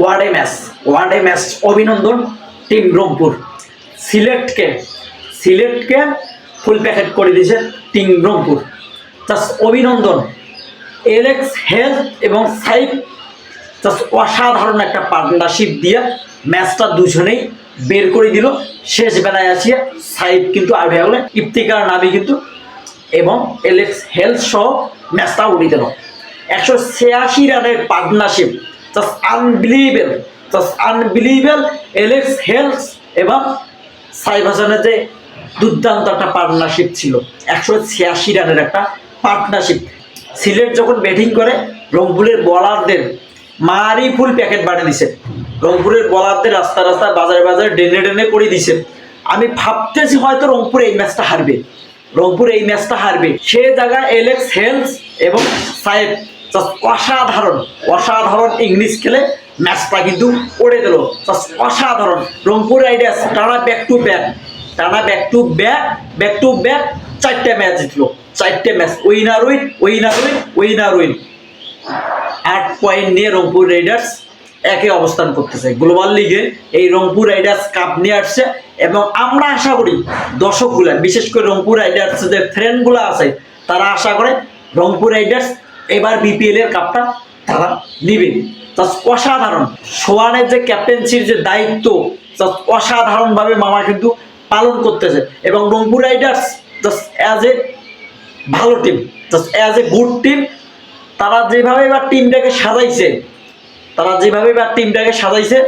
ওয়ার্ডে ম্যাচ ওয়ার্ডে ম্যাচ অভিনন্দন টিম রংপুর। সিলেটকে সিলেটকে ফুল প্যাকেট করে দিয়েছে টিম রংপুর। জাস্ট অভিনন্দন। এলেক্স হেলথ এবং সাইফ জাস্ট অসাধারণ একটা পার্টনারশিপ দিয়ে ম্যাচটা দুজনেই বের করে দিল। শেষ বেলায় আসিয়া সাইফ কিন্তু আউট হয়ে গেল ইফতিকার নাবি কিন্তু এবং এলেক্স হেলথ সহ ম্যাচটা উঠিয়ে দিল। একশো ছিয়াশি রানের partnership just unbelievable just unbelievable Alex Hales এবং সাইফ হাসানের যে দুর্দান্ত একটা পার্টনারশিপ ছিল, একশো ছিয়াশি রানের একটা পার্টনারশিপ সিলেট যখন ব্যাটিং করে, রংপুরের বলারদের মারি ফুল প্যাকেট বানিয়ে দিছে। রংপুরের বলারদের রাস্তা রাস্তা বাজারে বাজারে ডেনে ডেনে করে দিছে। আমি ভাবতেছি হয়তো রংপুর এই ম্যাচটা হারবে। রংপুর এই ম্যাচটা হারবে। সে জায়গায় এলেক্স হেলস এবং সাহেব অসাধারণ অসাধারণ ইংলিশ খেলে ম্যাচটা কিন্তু দিল জাস্ট অসাধারণ। রংপুর রাইডার্স টানা ব্যাক টু ব্যাক টানা back to back back to back চারটে ম্যাচ জিতলো। চারটে match winner win winner win winner win আট পয়েন্ট নিয়ে রংপুর রাইডার্স একে অবস্থান করতেছে। গ্লোবাল লিগে এই রংপুর রাইডার্স কাপ নিয়ে আসছে এবং আমরা আশা করি দর্শকগুলা, বিশেষ করে রংপুর রাইডার্স যে ফ্রেন্ডগুলো আছে, তারা আশা করে রংপুর রাইডার্স এবার বিপিএল এর কাপটা তারা নিবে জাস্ট অসাধারণ। সোয়ানের যে ক্যাপ্টেন্সির যে দায়িত্ব, জাস্ট অসাধারণভাবে মামা কিন্তু পালন করতেছে। এবং Rangpur Riders just as a ভালো team just as a good team তারা যেভাবে এবার টিমটাকে সাজাইছে, তারা যেভাবে এবার টিমটাকে সাজাইছে,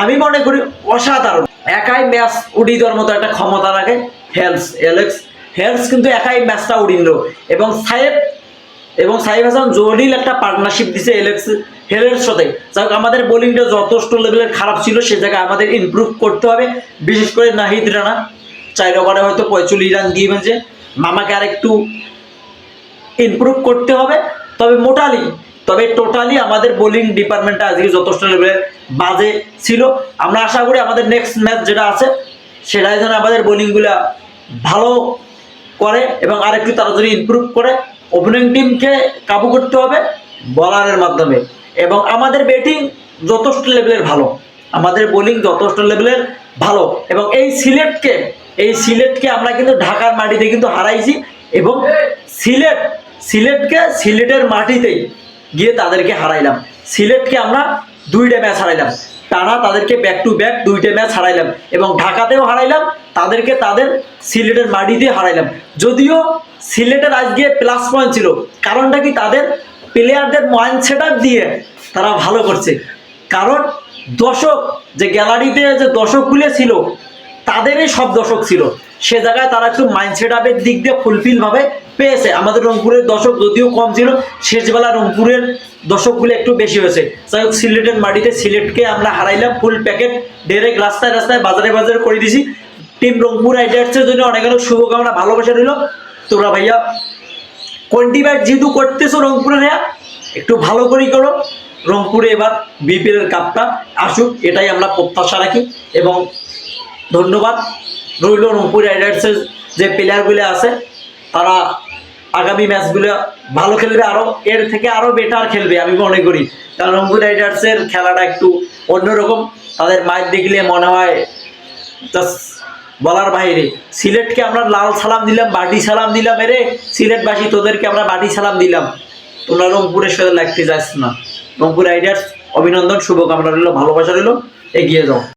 আমি মনে করি অসাধারণ। একাই ম্যাচ উড়িয়ে দেওয়ার মতো একটা ক্ষমতা রাখে হেলস, এলেক্স। হেলস কিন্তু একাই ম্যাচটা উড়িয়ে দিল। এবং সাহেব এবং সাহেব হাসান জলিল একটা পার্টনারশিপ দিছে এলেক্স হেলের সাথে। যাই হোক, আমাদের বোলিংটা যথেষ্ট লেভেলের খারাপ ছিল সে জায়গায় আমাদের ইমপ্রুভ করতে হবে। বিশেষ করে নাহিদ রানা চার ওভারে হয়তো পঁয়তাল্লিশ রান দিয়ে ফেলছে মামাকে আর একটু ইমপ্রুভ করতে হবে। তবে মোটালি তবে টোটালি আমাদের বোলিং ডিপার্টমেন্টটা আজকে যথেষ্ট লেভেলের বাজে ছিল। আমরা আশা করি আমাদের নেক্সট ম্যাচ যেটা আছে সেটাই যেন আমাদের বোলিংগুলা ভালো করে এবং আরেকটু তাড়াতাড়ি ইমপ্রুভ করে। ওপেনিং টিমকে কাবু করতে হবে বলারের মাধ্যমে। এবং আমাদের ব্যাটিং যথেষ্ট লেভেলের ভালো। আমাদের বোলিং যথেষ্ট লেভেলের ভালো। এবং এই সিলেটকে এই সিলেটকে আমরা কিন্তু ঢাকার মাটিতে কিন্তু হারাইছি এবং সিলেট, সিলেটকে সিলেটের মাটিতেই গিয়ে তাদেরকে হারাইলাম। সিলেটকে আমরা দুইটা ম্যাচ হারাইলাম। টানা তাদেরকে ব্যাক টু ব্যাক দুইটা ম্যাচ হারাইলাম এবং ঢাকাতেও হারাইলাম। তাদেরকে তাদের সিলেটের মাটিতে হারাইলাম। যদিও সিলেটের আজকে প্লাস পয়েন্ট ছিল, কারণটা কি তাদের প্লেয়ারদের মাইন্ড সেট দিয়ে তারা ভালো করছে। কারণ দর্শক, যে গ্যালারিতে যে দর্শকগুলো ছিল, তাদেরই সব দর্শক ছিল। সে জায়গায় তারা একটু মাইন্ডসেট আপের দিক দিয়ে ফুলফিল ভাবে পেয়েছে। আমাদের রংপুরের দর্শক যদিও কম ছিল, শেষবেলা রংপুরের দর্শকগুলো একটু বেশি হয়েছে। যাই হোক, সিলেটের মাটিতে সিলেটকে আমরা হারাইলাম ফুল প্যাকেট ডাইরেক্ট রাস্তায় রাস্তায় বাজারে বাজারে করে দিছি। টিম রংপুর রাইডার্সের জন্য অনেক অনেক শুভকামনা, ভালোবাসা রইল। তোমরা ভাইয়া, কোনটি ব্যাট যেহেতু করতেছো রংপুরে হ্যাঁ একটু ভালো করেই করো। রংপুরে এবার বিপিএল এর কাপটা আসুক, এটাই আমরা প্রত্যাশা রাখি। এবং ধন্যবাদ, রইল রংপুর রাইডার্সের যে প্লেয়ারগুলো আছে, তারা আগামী ম্যাচগুলো ভালো খেলবে আরও এর থেকে আরও বেটার খেলবে, আমি মনে করি। কারণ রংপুর রাইডার্সের খেলাটা একটু অন্যরকম, তাদের মাইক দেখলে মনে হয় জাস্ট বলার বাইরে। সিলেটকে আমরা লাল সালাম দিলাম, বাটি সালাম দিলাম এরে। সিলেটবাসী, তোদেরকে আমরা বাটি সালাম দিলাম। তোমরা রংপুরের সাথে লাগতে যাস না। রংপুর রাইডার্স অভিনন্দন, শুভকামনা রইল, ভালোবাসা রইল, এগিয়ে যাও।